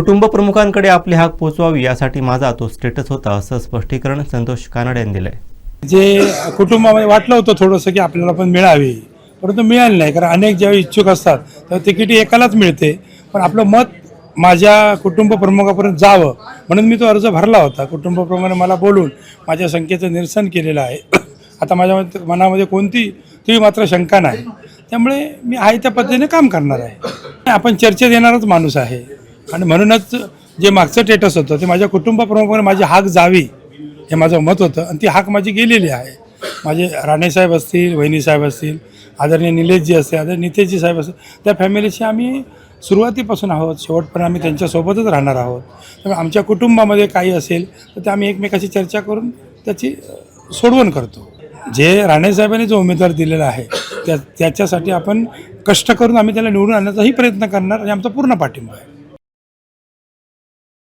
कुटुंब प्रमुखांकडे आपली हाक पोचवावी यासाठी माझा तो स्टेटस होता असं स्पष्टीकरण संतोष कानडे यांनी दिलंय. जे कुटुंबामध्ये वाटलं होतं थोडंसं की आपल्याला पण मिळावी परंतु मिळालं नाही कारण अनेक ज्यावेळी इच्छुक असतात तर तिकीट एकालाच मिळते. पण आपलं मत माझ्या कुटुंब प्रमुखापर्यंत जावं म्हणून मी तो अर्ज भरला होता. कुटुंब प्रमुखाने मला बोलून माझ्या शंकेचं निरसन केलेलं आहे. आता माझ्या मत- मनामध्ये कोणती ती मात्र शंका नाही. त्यामुळे मी आहे त्या पद्धतीने काम करणार आहे. आपण चर्चेत येणारच माणूस आहे. आणि म्हणूनच जे मागचं स्टेटस होतं ते माझ्या कुटुंबप्रमुखाने माझी हाक जावी हे माझं मत होतं. आणि ती हाक माझी गेलेली आहे. माझे राणेसाहेब असतील वहिनीसाहेब असतील आदरणीय निलेशजी असतील आदरणीय नितेशजी साहेब असतील त्या फॅमिलीशी आम्ही सुरुवातीपासून आहोत. शेवटपर्यंत आम्ही त्यांच्यासोबतच राहणार आहोत. त्यामुळे आमच्या कुटुंबामध्ये काही असेल तर ते आम्ही एकमेकाशी चर्चा करून त्याची सोडवण करतो. जे राणेसाहेबांनी जो उमेदवार दिलेला आहे त्या त्याच्यासाठी आपण कष्ट करून आम्ही त्याला निवडून आणण्याचाही प्रयत्न करणार आणि आमचा पूर्ण पाठिंबा आहे.